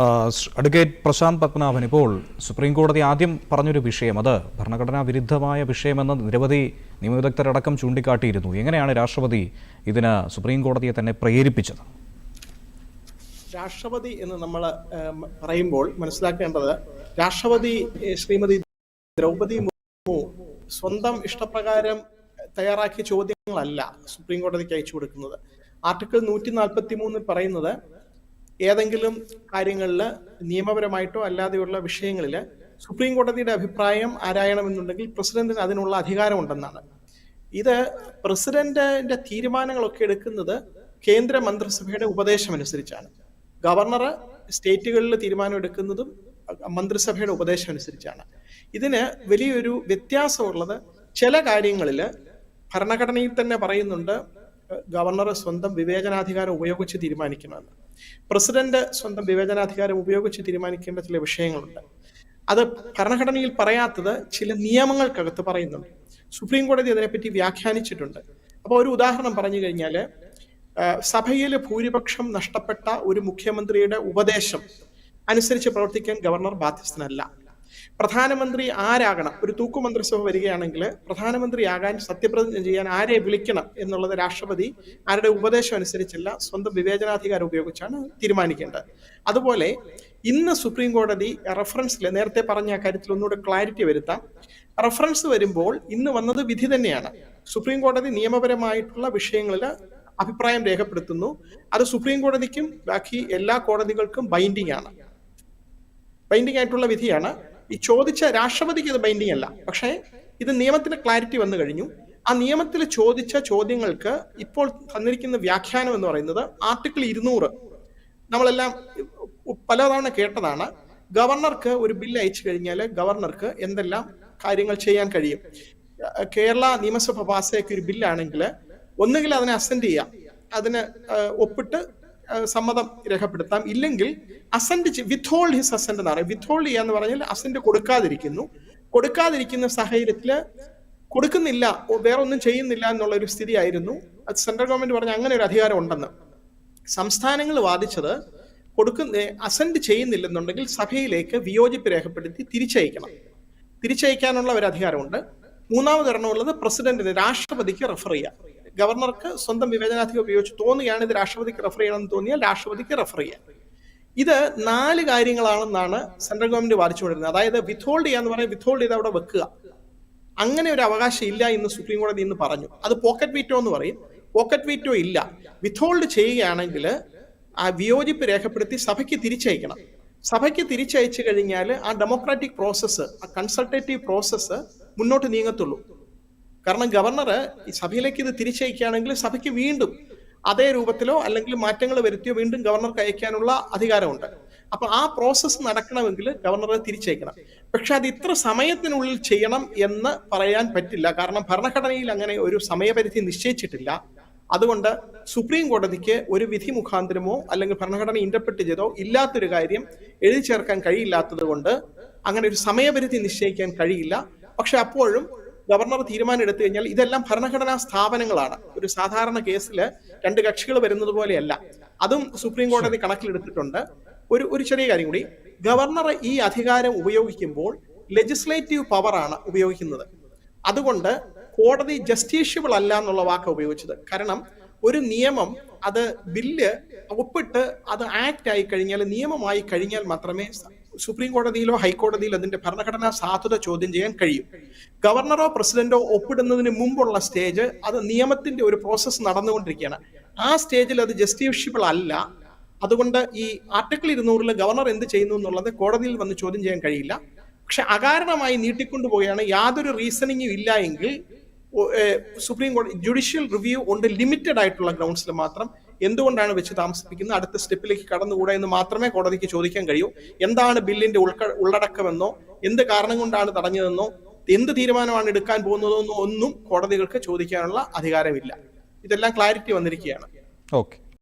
Advocate Prashant Padmanabhan ഇപ്പോൾ supreme കോടതി ആദ്യം പറഞ്ഞൊരു വിഷയം അത് ഭരണഘടനാ വിരുദ്ധമായ വിഷയമെന്ന് നിരവധി നിയമവിദഗ്ധരടക്കം ചൂണ്ടിക്കാട്ടിയിരുന്നു. എങ്ങനെയാണ് രാഷ്ട്രപതി ഇതിന് സുപ്രീം കോടതിയെ തന്നെ പ്രേരിപ്പിച്ചത്? രാഷ്ട്രപതി എന്ന് നമ്മൾ പറയുമ്പോൾ മനസ്സിലാക്കേണ്ടത് രാഷ്ട്രപതി ശ്രീമതി ദ്രൗപദി മുർമു സ്വന്തം ഇഷ്ടപ്രകാരം തയ്യാറാക്കിയ ചോദ്യങ്ങളല്ല സുപ്രീം കോടതിക്ക് അയച്ചു കൊടുക്കുന്നത്. ആർട്ടിക്കിൾ നൂറ്റി നാൽപ്പത്തി മൂന്നിൽ പറയുന്നത് ഏതെങ്കിലും കാര്യങ്ങളിൽ നിയമപരമായിട്ടോ അല്ലാതെയുള്ള വിഷയങ്ങളിൽ സുപ്രീം കോടതിയുടെ അഭിപ്രായം ആരായണമെന്നുണ്ടെങ്കിൽ പ്രസിഡന്റിന് അതിനുള്ള അധികാരമുണ്ടെന്നാണ്. ഇത് പ്രസിഡന്റിന്റെ തീരുമാനങ്ങളൊക്കെ എടുക്കുന്നത് കേന്ദ്ര മന്ത്രിസഭയുടെ ഉപദേശം അനുസരിച്ചാണ് ഗവർണർ സ്റ്റേറ്റുകളിൽ തീരുമാനം എടുക്കുന്നതും മന്ത്രിസഭയുടെ ഉപദേശം അനുസരിച്ചാണ് ഇതിന് വലിയൊരു വ്യത്യാസമുള്ളത് ചില കാര്യങ്ങളിൽ ഭരണഘടനയിൽ തന്നെ പറയുന്നുണ്ട് ഗവർണർ സ്വന്തം വിവേചനാധികാരം ഉപയോഗിച്ച് തീരുമാനിക്കണമെന്ന്. പ്രസിഡന്റ് സ്വന്തം വിവേചനാധികാരം ഉപയോഗിച്ച് തീരുമാനിക്കേണ്ട ചില വിഷയങ്ങളുണ്ട്. അത് ഭരണഘടനയിൽ പറയാത്തത് ചില നിയമങ്ങൾക്കകത്ത് പറയുന്നുണ്ട്. സുപ്രീം കോടതി അതിനെപ്പറ്റി വ്യാഖ്യാനിച്ചിട്ടുണ്ട്. അപ്പോൾ ഒരു ഉദാഹരണം പറഞ്ഞു കഴിഞ്ഞാൽ സഭയിൽ ഭൂരിപക്ഷം നഷ്ടപ്പെട്ട ഒരു മുഖ്യമന്ത്രിയുടെ ഉപദേശം അനുസരിച്ച് പ്രവർത്തിക്കാൻ ഗവർണർ ബാധ്യസ്ഥനല്ല. പ്രധാനമന്ത്രി ആരാകണം? ഒരു തൂക്കു മന്ത്രിസഭ വരികയാണെങ്കിൽ പ്രധാനമന്ത്രിയാകാൻ സത്യപ്രതിജ്ഞ ചെയ്യാൻ ആരെ വിളിക്കണം എന്നുള്ളത് രാഷ്ട്രപതി ആരുടെ ഉപദേശം അനുസരിച്ചല്ല സ്വന്തം വിവേചനാധികാരം ഉപയോഗിച്ചാണ് തീരുമാനിക്കേണ്ടത്. അതുപോലെ ഇന്ന് സുപ്രീം കോടതി റഫറൻസിൽ നേരത്തെ പറഞ്ഞ കാര്യത്തിൽ ഒന്നുകൂടെ ക്ലാരിറ്റി വരുത്താം. റഫറൻസ് വരുമ്പോൾ ഇന്ന് വന്നത് വിധി തന്നെയാണ്. സുപ്രീം കോടതി നിയമപരമായിട്ടുള്ള വിഷയങ്ങളിൽ അഭിപ്രായം രേഖപ്പെടുത്തുന്നു. അത് സുപ്രീം കോടതിക്കും ബാക്കി എല്ലാ കോടതികൾക്കും ബൈൻഡിംഗ് ആണ്. ബൈൻഡിംഗ് ആയിട്ടുള്ള വിധിയാണ്. ഈ ചോദിച്ച രാഷ്ട്രപതിക്ക് ഇത് ബൈൻഡിങ് അല്ല. പക്ഷേ ഇത് നിയമത്തിന്റെ ക്ലാരിറ്റി വന്നു കഴിഞ്ഞു. ആ നിയമത്തിൽ ചോദിച്ച ചോദ്യങ്ങൾക്ക് ഇപ്പോൾ തന്നിരിക്കുന്ന വ്യാഖ്യാനം എന്ന് പറയുന്നത് ആർട്ടിക്കിൾ ഇരുന്നൂറ്. നമ്മളെല്ലാം പലതവണ കേട്ടതാണ്. ഗവർണർക്ക് ഒരു ബില്ല് അയച്ചു കഴിഞ്ഞാൽ ഗവർണർക്ക് എന്തെല്ലാം കാര്യങ്ങൾ ചെയ്യാൻ കഴിയും? കേരള നിയമസഭ പാസ്സാക്കിയ ഒരു ബില്ലാണെങ്കിൽ ഒന്നുകിൽ അതിനെ അസെൻഡ് ചെയ്യാം. അതിന് ഒപ്പിട്ട് സമ്മതം രേഖപ്പെടുത്താം. ഇല്ലെങ്കിൽ assent withhold his assent എന്ന് പറയും വിത്ത്ഹോൾഡ് ചെയ്യാന്ന് പറഞ്ഞാൽ അസെന്റ് കൊടുക്കാതിരിക്കുന്നു. കൊടുക്കാതിരിക്കുന്ന സാഹചര്യത്തിൽ കൊടുക്കുന്നില്ല വേറെ ഒന്നും ചെയ്യുന്നില്ല എന്നുള്ള ഒരു സ്ഥിതി ആയിരുന്നു അത് സെൻട്രൽ ഗവൺമെന്റ് പറഞ്ഞ അങ്ങനെ ഒരു അധികാരം ഉണ്ടെന്ന്. സംസ്ഥാനങ്ങൾ വാദിച്ചത് കൊടുക്കുന്ന അസെൻഡ് ചെയ്യുന്നില്ലെന്നുണ്ടെങ്കിൽ സഭയിലേക്ക് വിയോജിപ്പ് രേഖപ്പെടുത്തി തിരിച്ചയക്കണം. തിരിച്ചയക്കാനുള്ള ഒരു അധികാരമുണ്ട്. മൂന്നാമത് എണ്ണമുള്ളത് പ്രസിഡന്റിന് രാഷ്ട്രപതിക്ക് റെഫർ ചെയ്യാം. ഗവർണർക്ക് സ്വന്തം വിവേചനാധികം ഉപയോഗിച്ച് തോന്നുകയാണ് ഇത് രാഷ്ട്രപതിക്ക് റെഫർ ചെയ്യണമെന്ന് തോന്നിയാൽ രാഷ്ട്രപതിക്ക് റെഫർ ചെയ്യാം. ഇത് നാല് കാര്യങ്ങളാണെന്നാണ് സെൻട്രൽ ഗവൺമെന്റ് വാദിച്ചുകൊണ്ടിരുന്നത്. അതായത് വിത്ത്ഹോൾഡ് ചെയ്യാന്ന് പറയാൻ വിത്ത്ഹോൾഡ് ചെയ്ത് അവിടെ വെക്കുക. അങ്ങനെ ഒരു അവകാശം ഇല്ല എന്ന് സുപ്രീം കോടതി ഇന്ന് പറഞ്ഞു. അത് പോക്കറ്റ് വീറ്റോ എന്ന് പറയും. പോക്കറ്റ് വീറ്റോ ഇല്ല. വിത്ത്ഹോൾഡ് ചെയ്യുകയാണെങ്കിൽ ആ വിയോജിപ്പ് രേഖപ്പെടുത്തി സഭയ്ക്ക് തിരിച്ചയക്കണം. സഭയ്ക്ക് തിരിച്ചയച്ചു കഴിഞ്ഞാൽ ആ ഡെമോക്രാറ്റിക് പ്രോസസ്സ് ആ കൺസൾട്ടേറ്റീവ് പ്രോസസ്സ് മുന്നോട്ട് നീങ്ങത്തുള്ളൂ. കാരണം ഗവർണർ സഭയിലേക്ക് ഇത് തിരിച്ചയക്കുകയാണെങ്കിൽ സഭയ്ക്ക് വീണ്ടും അതേ രൂപത്തിലോ അല്ലെങ്കിൽ മാറ്റങ്ങൾ വരുത്തിയോ വീണ്ടും ഗവർണർക്ക് അയക്കാനുള്ള അധികാരമുണ്ട്. അപ്പൊ ആ പ്രോസസ്സ് നടക്കണമെങ്കിൽ ഗവർണറെ തിരിച്ചയക്കണം. പക്ഷെ അത് ഇത്ര സമയത്തിനുള്ളിൽ ചെയ്യണം എന്ന് പറയാൻ പറ്റില്ല. കാരണം ഭരണഘടനയിൽ അങ്ങനെ ഒരു സമയപരിധി നിശ്ചയിച്ചിട്ടില്ല. അതുകൊണ്ട് സുപ്രീം കോടതിക്ക് ഒരു വിധി മുഖാന്തരമോ അല്ലെങ്കിൽ ഭരണഘടന ഇന്റർപ്രറ്റ് ചെയ്തോ ഇല്ലാത്തൊരു കാര്യം എഴുതി ചേർക്കാൻ കഴിയില്ലാത്തത് കൊണ്ട് അങ്ങനെ ഒരു സമയപരിധി നിശ്ചയിക്കാൻ കഴിയില്ല. പക്ഷെ അപ്പോഴും ഗവർണർ തീരുമാനം എടുത്തു കഴിഞ്ഞാൽ ഇതെല്ലാം ഭരണഘടനാ സ്ഥാപനങ്ങളാണ്. ഒരു സാധാരണ കേസിൽ രണ്ട് കക്ഷികൾ വരുന്നത് പോലെയല്ല. അതും സുപ്രീം കോടതി കണക്കിലെടുത്തിട്ടുണ്ട്. ഒരു ഒരു ചെറിയ കാര്യം കൂടി. ഗവർണർ ഈ അധികാരം ഉപയോഗിക്കുമ്പോൾ ലെജിസ്ലേറ്റീവ് പവറാണ് ഉപയോഗിക്കുന്നത്. അതുകൊണ്ട് കോടതി ജസ്റ്റീഷ്യബിൾ അല്ല എന്നുള്ള വാക്ക് ഉപയോഗിച്ചത്. കാരണം ഒരു നിയമം അത് ബില്ല് ഒപ്പിട്ട് അത് ആക്ട് ആയി കഴിഞ്ഞാൽ നിയമമായി കഴിഞ്ഞാൽ മാത്രമേ സുപ്രീം കോടതിയിലോ ഹൈക്കോടതിയിലോ അതിന്റെ ഭരണഘടനാ സാധുത ചോദ്യം ചെയ്യാൻ കഴിയും. ഗവർണറോ പ്രസിഡന്റോ ഒപ്പിടുന്നതിന് മുമ്പുള്ള സ്റ്റേജ് അത് നിയമത്തിന്റെ ഒരു പ്രോസസ്സ് നടന്നുകൊണ്ടിരിക്കുകയാണ്. ആ സ്റ്റേജിൽ അത് ജസ്റ്റിഫിഷ്യബിൾ അല്ല. അതുകൊണ്ട് ഈ ആർട്ടിക്കിൾ ഇരുന്നൂറിൽ ഗവർണർ എന്ത് ചെയ്യുന്നു എന്നുള്ളത് കോടതിയിൽ വന്ന് ചോദ്യം ചെയ്യാൻ കഴിയില്ല. പക്ഷെ അകാരണമായി നീട്ടിക്കൊണ്ടുപോവുകയാണ് യാതൊരു റീസണിങ്ങും ഇല്ല എങ്കിൽ സുപ്രീം കോടതി ജുഡീഷ്യൽ റിവ്യൂ ഉണ്ട് ലിമിറ്റഡ് ആയിട്ടുള്ള ഗ്രൗണ്ട്സിൽ മാത്രം എന്തുകൊണ്ടാണ് വെച്ച് താമസിപ്പിക്കുന്നത്? അടുത്ത സ്റ്റെപ്പിലേക്ക് കടന്നുകൂടാ എന്ന് മാത്രമേ കോടതിക്ക് ചോദിക്കാൻ കഴിയൂ. എന്താണ് ബില്ലിന്റെ ഉൾക്ക ഉള്ളടക്കമെന്നോ എന്ത് കാരണം കൊണ്ടാണ് തടഞ്ഞതെന്നോ എന്ത് തീരുമാനമാണ് എടുക്കാൻ പോകുന്നതെന്നോ ഒന്നും കോടതികൾക്ക് ചോദിക്കാനുള്ള അധികാരമില്ല. ഇതെല്ലാം ക്ലാരിറ്റി വന്നിരിക്കുകയാണ്. ഓക്കെ.